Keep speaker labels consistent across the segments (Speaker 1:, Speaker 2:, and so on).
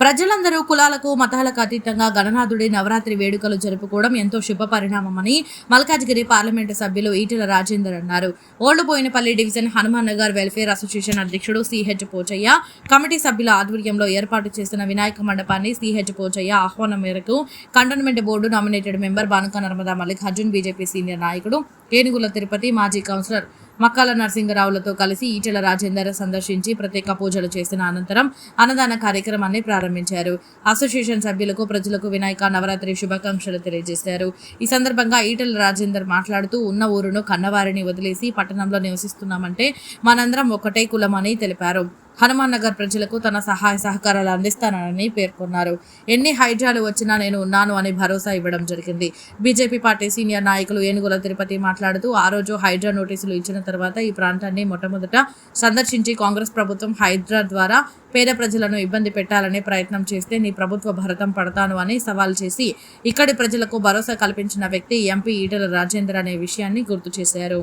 Speaker 1: ప్రజలందరూ కులాలకు మతాలకు అతీతంగా గణనాథుడి నవరాత్రి వేడుకలు జరుపుకోవడం ఎంతో శుభ పరిణామమని మల్కాజ్గిరి పార్లమెంటు సభ్యులు ఈటెల రాజేందర్ అన్నారు. Old Boinapalli division Hanuman Nagar welfare association అధ్యక్షుడు సిహెచ్ పోచయ్య కమిటీ సభ్యుల ఆధ్వర్యంలో ఏర్పాటు చేసిన వినాయక మండపాన్ని సిహెచ్ పోచయ్య ఆహ్వానం మేరకు cantonment board nominated member Banuka Narmada Mallikarjun BJP senior నాయకుడు ఏనుగుల తిరుపతి మాజీ కౌన్సిలర్ మక్కాల నరసింగరావులతో కలిసి ఈటెల రాజేందర్ సందర్శించి ప్రత్యేక పూజలు చేసిన అనంతరం అన్నదాన కార్యక్రమాన్ని ప్రారంభించారు. అసోసియేషన్ సభ్యులకు ప్రజలకు వినాయక నవరాత్రి శుభాకాంక్షలు తెలియజేశారు. ఈ సందర్భంగా ఈటెల రాజేందర్ మాట్లాడుతూ ఉన్న ఊరును కన్నవారిని వదిలేసి పట్టణంలో నివసిస్తున్నామంటే మనందరం ఒకటే కులమని తెలిపారు. హనుమాన్ నగర్ ప్రజలకు తన సహాయ సహకారాలు అందిస్తానని పేర్కొన్నారు. ఎన్ని హైడ్రాలు వచ్చినా నేను ఉన్నాను అని భరోసా ఇవ్వడం జరిగింది. బీజేపీ పార్టీ సీనియర్ నాయకులు ఏనుగుల తిరుపతి మాట్లాడుతూ ఆ రోజు హైడ్రా నోటీసులు ఇచ్చిన తర్వాత ఈ ప్రాంతాన్ని మొట్టమొదట సందర్శించి కాంగ్రెస్ ప్రభుత్వం హైడ్రా ద్వారా పేద ప్రజలను ఇబ్బంది పెట్టాలనే ప్రయత్నం చేస్తే నీ ప్రభుత్వ భరతం పడతాను అని సవాల్ చేసి ఇక్కడి ప్రజలకు భరోసా కల్పించిన వ్యక్తి ఎంపీ ఈటల రాజేందర్ అనే విషయాన్ని గుర్తు చేశారు.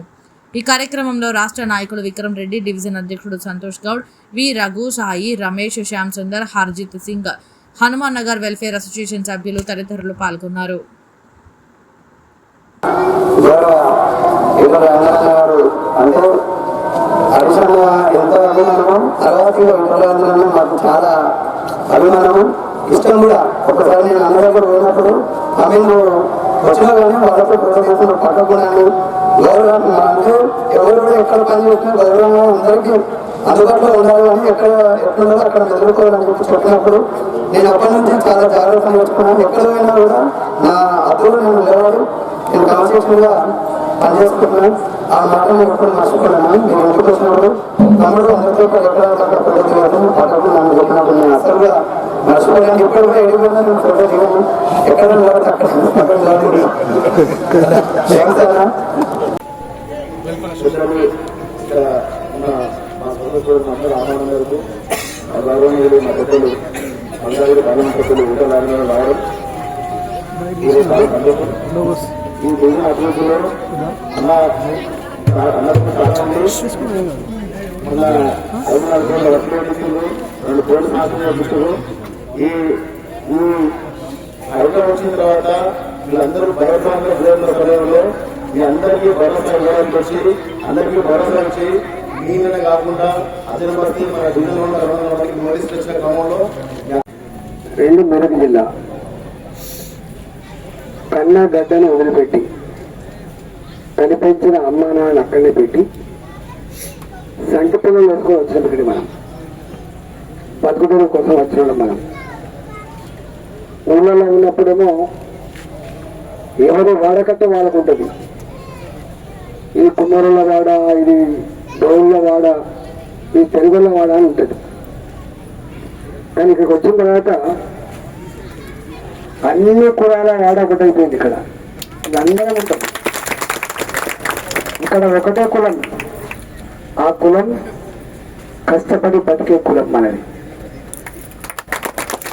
Speaker 1: ఈ కార్యక్రమంలో రాష్ట్ర నాయకులు విక్రమ్ రెడ్డి డివిజన్ అధ్యక్షుడు Santosh Goud V Raghu Sai Ramesh Shyam Sundar Harjit Singh Hanuman Nagar welfare association సభ్యులు తదితరులు పాల్గొన్నారు.
Speaker 2: చాలా అభిమానము. ఇష్టం కూడా. ఒకసారి నేను అందరూ కూడా పోయినప్పుడు తమిళ వచ్చినా కానీ వాళ్ళతో ప్రోత్సహిస్తున్న పక్కకున్నాను గౌరవం అంటే ఎవరు కూడా ఎక్కడ పని చేసినా గౌరవంగా అందరికీ అందుబాటులో ఉండాలి అని ఎక్కడ ఎక్కడుందో అక్కడ మెదులుకోవాలని చెప్పి చెప్పినప్పుడు నేను అప్పటి నుంచి చాలా జాగ్రత్త నేర్చుకున్నాను. ఎక్కడ పోయినా కూడా నా అప్పులు నేను లేవాడు నేను కాన్షియస్గా పనిచేసుకుంటున్నాను. ఆ మాట నేను ఎప్పుడు మర్చిపోయాను నేను ఎందుకు వచ్చినప్పుడు తమ్ముడు అందరితో ఎక్కడ అక్కడ ఫోటో దిగాను పక్కకు నన్ను చెప్పినప్పుడు నేను అసలుగా మర్చిపోయాను ఇప్పుడు కూడా ఫోటో దిగాను ఎక్కడ నిలబడి
Speaker 3: గౌరవనీయులు మా పెద్దలు ఊట రావడం. ఈ అభివృద్ధిలో అన్న అన్నకు రెండు కోట్ల మాత్రమే ఈ ఈ వచ్చిన తర్వాత వీళ్ళందరూ భరోసా గురైన సమయంలో మీ అందరికీ భరోసా ఇవ్వడానికి వచ్చి అందరికీ భరోసా ఇచ్చి మీనే కాకుండా అతని బట్టి మన జిల్లాలో ఉన్న రెండు వందల క్రమంలో
Speaker 2: రెండు మెదక్ జిల్లా. కన్నా గడ్డను వదిలిపెట్టి కనిపించిన అమ్మ నాన్న అక్కడనే పెట్టి సంటి వేసుకొని వచ్చినప్పటికీ మనం. బతుకుదల కోసం వచ్చిన మనం. ఊళ్ళలో ఉన్నప్పుడేమో ఎవరి వాడకట్ట వాళ్ళకు ఉంటుంది ఇది కుమ్మరుల వాడ ఇది డోళ్ళ వాడ ఇది తెలుగుల వాడ అని ఉంటుంది. కానీ ఇక్కడికి వచ్చిన తర్వాత అన్ని కులాల వాడ ఒకటైపోయింది ఇక్కడ. ఇది అందరం ఉంటాం. ఇక్కడ ఒకటే కులం. ఆ కులం కష్టపడి బతికే కులం మనది.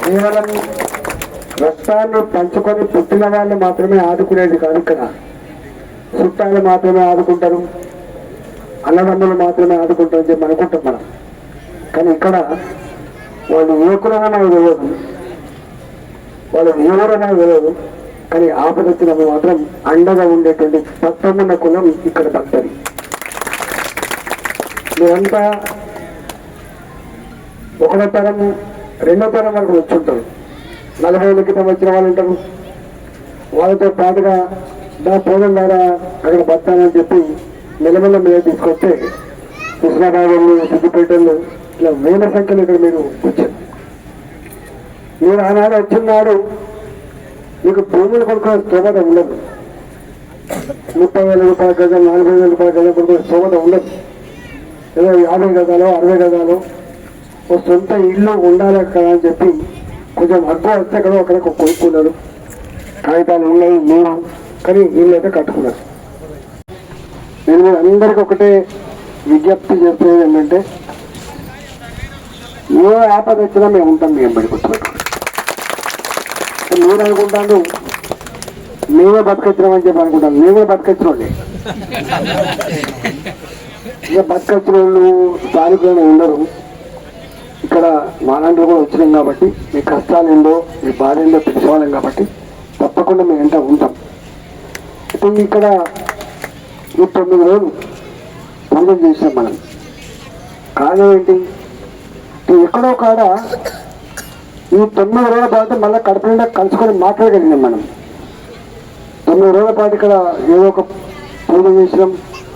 Speaker 2: కేవలం రక్తాన్ని పంచుకొని పుట్టిన వాళ్ళు మాత్రమే ఆదుకునేది కాదు ఇక్కడ. చుట్టాలు మాత్రమే ఆదుకుంటారు. అన్నదమ్ములు మాత్రమే ఆదుకుంటారు అని చెప్పి అనుకుంటాం మనం. కానీ ఇక్కడ వాళ్ళు యువకులు కులమో తెలియదు వాళ్ళు ఎవరు నాకు తెలియదు కానీ ఆపద వచ్చినప్పుడు మాత్రం అండగా ఉండేటువంటి తత్వమున్న కులం ఇక్కడ భక్తది మీరంతా ఒకటో తరం రెండో తరం వరకు వచ్చి ఉంటారు. నలభై ఏళ్ళ క్రితం వచ్చిన వాళ్ళు ఉంటారు. వాళ్ళతో పాటుగా నా పోలం ద్వారా అక్కడ బతానని చెప్పి మెల్లమెల్ల మీద తీసుకొస్తే కృష్ణాబాబు సిద్దిపేటలు ఇట్లా వేల సంఖ్యలో ఇక్కడ మీరు వచ్చారు. మీరు ఆనాడు వచ్చిన్నాడు మీకు భూములు కొనుక్కునే స్తోమత ఉండదు. ముప్పై వేల రూపాయల గజం నలభై వేల రూపాయల గజం కొనుక్కునే స్తోమత ఉండదు. ఏదో యాభై గజాలు అరవై గజాలు ఓ సొంత ఇల్లు ఉండాలి కదా అని చెప్పి కొంచెం అర్థం వస్తే అక్కడ అక్కడ కొనుక్కున్నారు కాగితాలు ఉన్నాయి లేవు. కానీ వీళ్ళైతే కట్టుకున్నారు. నేను అందరికీ అందరికి ఒకటే విజ్ఞప్తి చేసేది ఏంటంటే ఏ ఆపద వచ్చినా మేము ఉంటాం మేము బడి నేను మీరు అనుకుంటాను మేమే బతకొచ్చినామని చెప్పి అనుకుంటాను. మేమే బతకొచ్చినండి ఇక బతకొచ్చిన వాళ్ళు స్థానికులను ఉండరు. ఇక్కడ మాలాంటి కూడా వచ్చినాం కాబట్టి మీ కష్టాలు ఏందో మీ బాధ ఏందో తెలుసుకోలేం కాబట్టి తప్పకుండా మేము వెంట ఉంటాం. అయితే ఇక్కడ ఈ తొమ్మిది రోజులు పూజలు చేసినాం మనం. కారణం ఏంటి? ఎక్కడో కాడ ఈ తొమ్మిది రోజుల పాటు మళ్ళీ కడప నిండా కలుసుకొని మాట్లాడగలిగినాం మనం. తొమ్మిది రోజుల పాటు ఇక్కడ ఏదో ఒక పూజ చేసినాం.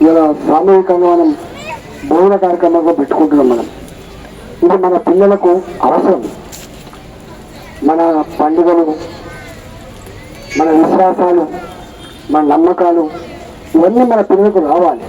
Speaker 2: ఇలా సామూహికంగా మనం భోజన కార్యక్రమంగా పెట్టుకుంటున్నాం మనం. ఇది మన పిల్లలకు అవసరం. మన పండుగలు మన విశ్వాసాలు మన నమ్మకాలు ఇవన్నీ మన పిల్లలకు రావాలి.